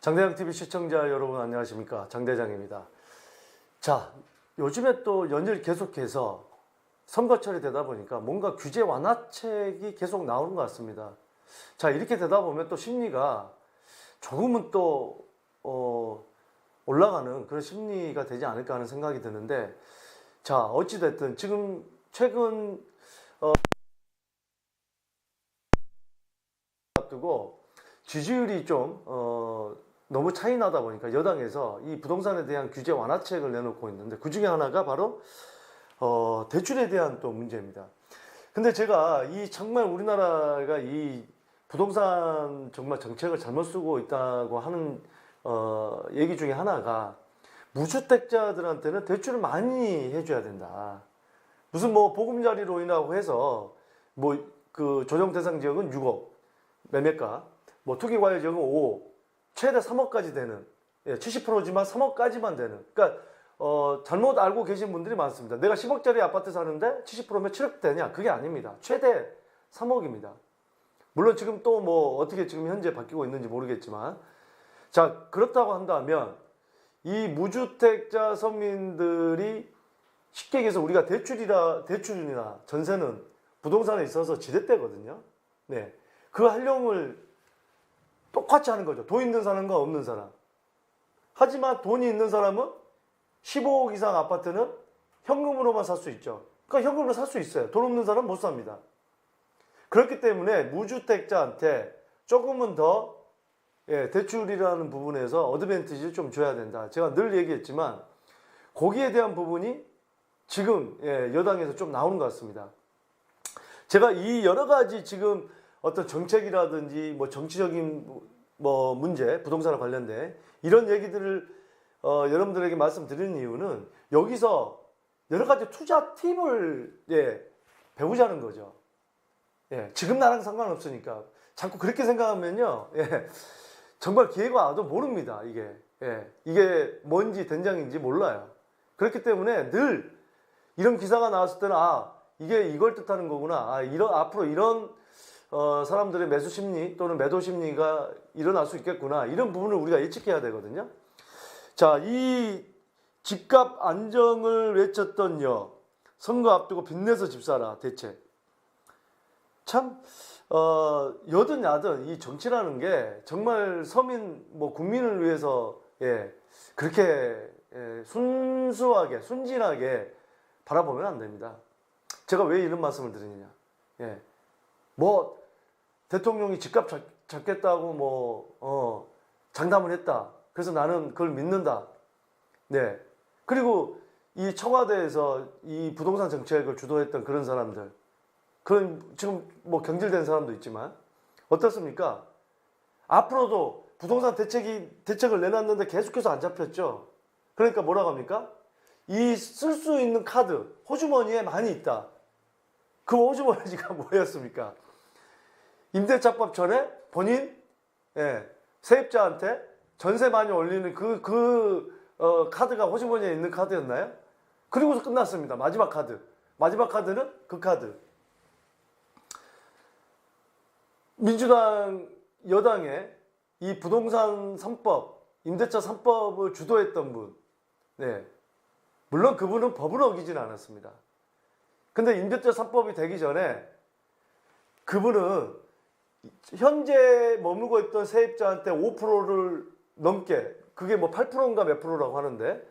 장대장 TV 시청자 여러분 안녕하십니까 장대장입니다. 자 요즘에 또 연일 계속해서 선거철이 되다 보니까 뭔가 규제 완화책이 계속 나오는 것 같습니다. 자 이렇게 되다 보면 또 심리가 조금은 또 어, 올라가는 그런 심리가 되지 않을까 하는 생각이 드는데 자 어찌 됐든 지금 최근 어, 앞두고 지지율이 좀 어, 너무 차이 나다 보니까 여당에서 이 부동산에 대한 규제 완화책을 내놓고 있는데 그 중에 하나가 바로 어, 대출에 대한 또 문제입니다. 근데 제가 이 정말 우리나라가 이 부동산 정말 정책을 잘못 쓰고 있다고 하는 어, 얘기 중에 하나가 무주택자들한테는 대출을 많이 해줘야 된다. 무슨 뭐 보금자리로 인하고 해서 뭐 그 조정 대상 지역은 6억 매매가, 뭐 투기 과열 지역은 5억, 최대 3억까지 되는 예, 70%지만 3억까지만 되는. 그러니까 어, 잘못 알고 계신 분들이 많습니다. 내가 10억짜리 아파트 사는데 70%면 7억 되냐? 그게 아닙니다. 최대 3억입니다. 물론 지금 또 뭐 어떻게 지금 현재 바뀌고 있는지 모르겠지만 자 그렇다고 한다면 이 무주택자 서민들이 쉽게 얘기해서 우리가 대출이라 대출이나 전세는 부동산에 있어서 지렛대거든요. 네, 그 활용을 똑같이 하는 거죠. 돈 있는 사람과 없는 사람. 하지만 돈이 있는 사람은 15억 이상 아파트는 현금으로만 살 수 있죠. 그러니까 현금으로 살 수 있어요. 돈 없는 사람은 못 삽니다. 그렇기 때문에 무주택자한테 조금은 더 예, 대출이라는 부분에서 어드밴티지를 좀 줘야 된다. 제가 늘 얘기했지만 거기에 대한 부분이 지금 예, 여당에서 좀 나오는 것 같습니다. 제가 이 여러 가지 지금 어떤 정책이라든지 뭐 정치적인 뭐 문제, 부동산과 관련된 이런 얘기들을 어, 여러분들에게 말씀드리는 이유는 여기서 여러 가지 투자 팁을 예, 배우자는 거죠. 예, 지금 나랑 상관없으니까 자꾸 그렇게 생각하면요, 예, 정말 기회가 와도 모릅니다. 이게 예, 이게 뭔지 된장인지 몰라요. 그렇기 때문에 늘 이런 기사가 나왔을 때는 아 이게 이걸 뜻하는 거구나. 아 이런 앞으로 이런 어, 사람들의 매수 심리 또는 매도 심리가 일어날 수 있겠구나. 이런 부분을 우리가 예측해야 되거든요. 자, 이 집값 안정을 외쳤던 여 선거 앞두고 빚내서 집 사라 대책. 참 어, 여든 야든 이 정치라는 게 정말 서민 뭐 국민을 위해서 예 그렇게 예, 순수하게 순진하게 바라보면 안 됩니다. 제가 왜 이런 말씀을 드리느냐? 예, 뭐 대통령이 집값 잡, 잡겠다고 뭐 어, 장담을 했다. 그래서 나는 그걸 믿는다. 네. 그리고 이 청와대에서 이 부동산 정책을 주도했던 그런 사람들, 그런 지금 뭐 경질된 사람도 있지만 어떻습니까? 앞으로도 부동산 대책이 대책을 내놨는데 계속해서 안 잡혔죠. 그러니까 뭐라고 합니까? 이 쓸 수 있는 카드 호주머니에 많이 있다. 그 호주머니가 뭐였습니까? 임대차법 전에 본인 예, 세입자한테 전세 많이 올리는 그, 그, 어, 카드가 호주머니에 있는 카드였나요? 그리고서 끝났습니다. 마지막 카드. 마지막 카드는 그 카드. 민주당 여당의 이 부동산 3법, 임대차 3법을 주도했던 분. 네. 물론 그분은 법을 어기진 않았습니다. 근데 임대차 3법이 되기 전에 그분은 현재 머물고 있던 세입자한테 5%를 넘게 그게 뭐 8%인가 몇 프로라고 하는데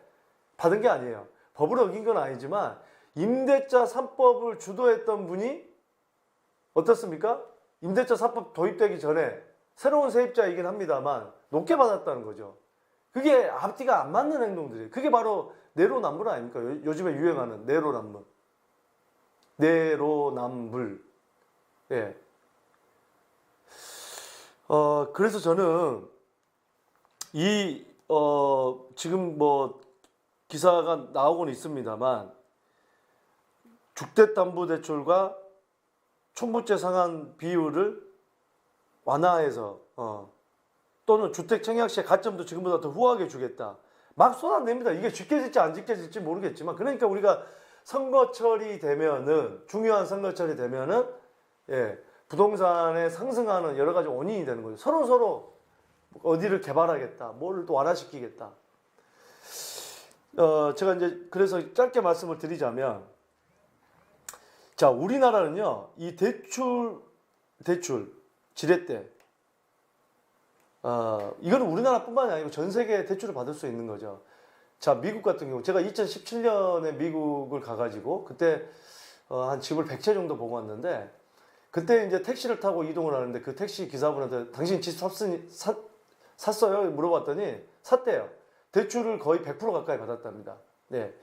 받은 게 아니에요. 법을 어긴 건 아니지만 임대차 3법을 주도했던 분이 어떻습니까? 임대차 3법 도입되기 전에 새로운 세입자이긴 합니다만 높게 받았다는 거죠. 그게 앞뒤가 안 맞는 행동들이에요. 그게 바로 내로남불 아닙니까? 요- 요즘에 유행하는 내로남불. 내로남불. 예. 어, 그래서 저는 이, 어, 지금 뭐 기사가 나오고는 있습니다만 주택담보대출과 총부채 상환 비율을 완화해서 어, 또는 주택 청약 시의 가점도 지금보다 더 후하게 주겠다. 막 쏟아냅니다. 이게 지켜질지 안 지켜질지 모르겠지만 그러니까 우리가 선거철이 되면은 중요한 선거철이 되면은 예, 부동산에 상승하는 여러 가지 원인이 되는 거죠. 서로 서로 어디를 개발하겠다, 뭐를 또 완화시키겠다. 어, 제가 이제 그래서 짧게 말씀을 드리자면, 자, 우리나라는요, 이 대출, 대출, 지렛대, 어, 이거는 우리나라뿐만이 아니고 전 세계에 대출을 받을 수 있는 거죠. 자, 미국 같은 경우, 제가 2017년에 미국을 가가지고, 그때, 어, 한 집을 100채 정도 보고 왔는데, 그때 이제 택시를 타고 이동을 하는데, 그 택시 기사분한테, 당신 집 샀으니, 사, 샀어요? 물어봤더니, 샀대요. 대출을 거의 100% 가까이 받았답니다. 네.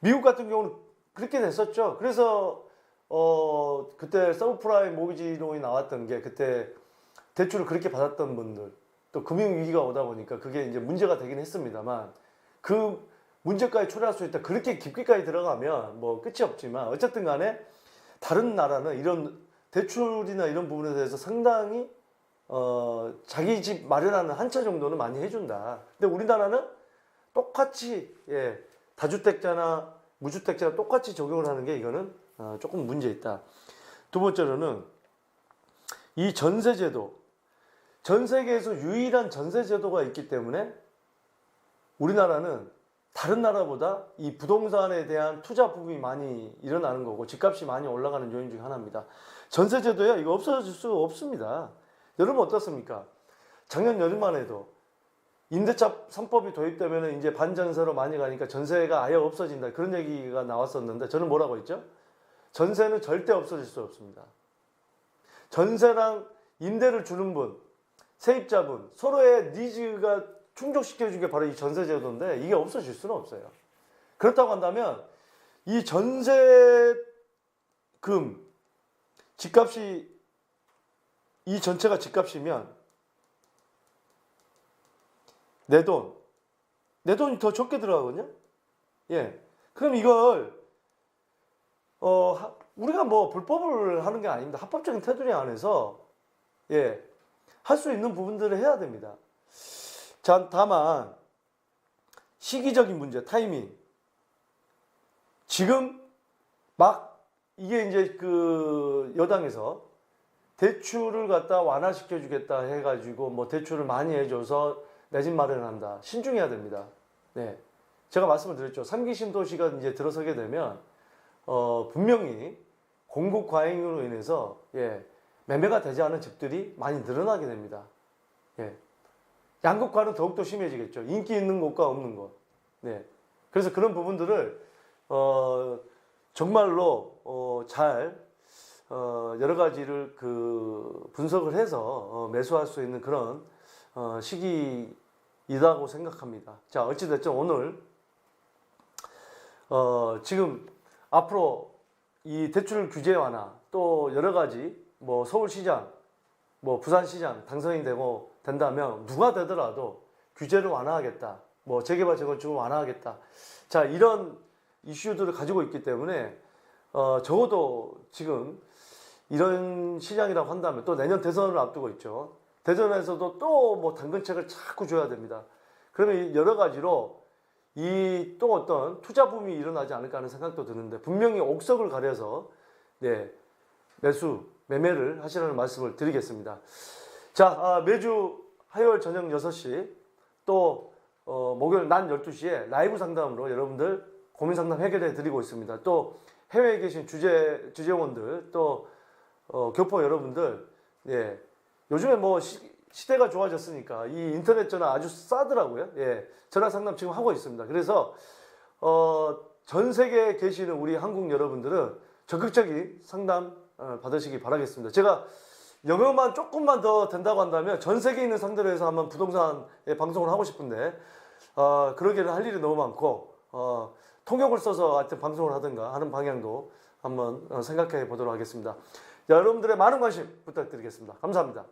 미국 같은 경우는 그렇게 됐었죠. 그래서, 어, 그때 서브프라임 모기지 론이 나왔던 게, 그때 대출을 그렇게 받았던 분들, 또 금융 위기가 오다 보니까 그게 이제 문제가 되긴 했습니다만, 그 문제까지 초래할 수 있다. 그렇게 깊게까지 들어가면 뭐 끝이 없지만 어쨌든 간에 다른 나라는 이런 대출이나 이런 부분에 대해서 상당히 어 자기 집 마련하는 한채 정도는 많이 해준다. 근데 우리나라는 똑같이 예 다주택자나 무주택자나 똑같이 적용을 하는 게 이거는 어, 조금 문제 있다. 두 번째로는 이 전세제도 전 세계에서 유일한 전세제도가 있기 때문에 우리나라는 다른 나라보다 이 부동산에 대한 투자 부분이 많이 일어나는 거고 집값이 많이 올라가는 요인 중에 하나입니다. 전세제도야 이거 없어질 수가 없습니다. 여러분 어떻습니까? 작년 여름만 해도 임대차 3법이 도입되면 이제 반전세로 많이 가니까 전세가 아예 없어진다 그런 얘기가 나왔었는데 저는 뭐라고 했죠? 전세는 절대 없어질 수 없습니다. 전세랑 임대를 주는 분, 세입자분 서로의 니즈가 충족시켜준 게 바로 이 전세제도인데 이게 없어질 수는 없어요. 그렇다고 한다면 이 전세금 집값이 이 전체가 집값이면 내 돈, 내 돈이 더 적게 들어가거든요. 예, 그럼 이걸 어 하- 우리가 뭐 불법을 하는 게 아닙니다. 합법적인 테두리 안에서 예, 할 수 있는 부분들을 해야 됩니다. 자, 다만 시기적인 문제, 타이밍. 지금 막 이게 이제 그 여당에서 대출을 갖다 완화시켜 주겠다 해가지고 뭐 대출을 많이 해줘서 내 집 마련한다. 신중해야 됩니다. 네. 제가 말씀을 드렸죠. 삼기 신도시가 이제 들어서게 되면 어, 분명히 공급 과잉으로 인해서 예, 매매가 되지 않은 집들이 많이 늘어나게 됩니다. 예. 양극화는 더욱더 심해지겠죠. 인기 있는 곳과 없는 곳. 네. 그래서 그런 부분들을 어, 정말로 어, 잘 어, 여러 가지를 그 분석을 해서 어, 매수할 수 있는 그런 어, 시기이라고 생각합니다. 자, 어찌됐든 오늘 어, 지금 앞으로 이 대출 규제 완화 또 여러 가지 뭐 서울시장 뭐 부산시장 당선이 되고 된다면 누가 되더라도 규제를 완화하겠다. 뭐 재개발 재건축을 완화하겠다. 자 이런 이슈들을 가지고 있기 때문에 어 적어도 지금 이런 시장이라고 한다면 또 내년 대선을 앞두고 있죠. 대선에서도 또 뭐 당근책을 자꾸 줘야 됩니다. 그러면 이 여러 가지로 이 또 어떤 투자 붐이 일어나지 않을까 하는 생각도 드는데 분명히 옥석을 가려서 네 매수 매매를 하시라는 말씀을 드리겠습니다. 자, 아, 매주 화요일 저녁 6시 또 어, 목요일 낮 12시에 라이브 상담으로 여러분들 고민 상담 해결해 드리고 있습니다. 또 해외에 계신 주재 주재원들 또 어, 교포 여러분들 예. 요즘에 뭐 시, 시대가 좋아졌으니까 이 인터넷 전화 아주 싸더라고요. 예. 전화 상담 지금 하고 있습니다. 그래서 어, 전 세계에 계시는 우리 한국 여러분들은 적극적인 상담 어, 받으시기 바라겠습니다. 제가 영어만 조금만 더 된다고 한다면 전 세계에 있는 상대로 해서 한번 부동산 방송을 하고 싶은데 어, 그러기에는 할 일이 너무 많고 어, 통역을 써서 하여튼 방송을 하든가 하는 방향도 한번 어, 생각해 보도록 하겠습니다. 여러분들의 많은 관심 부탁드리겠습니다. 감사합니다.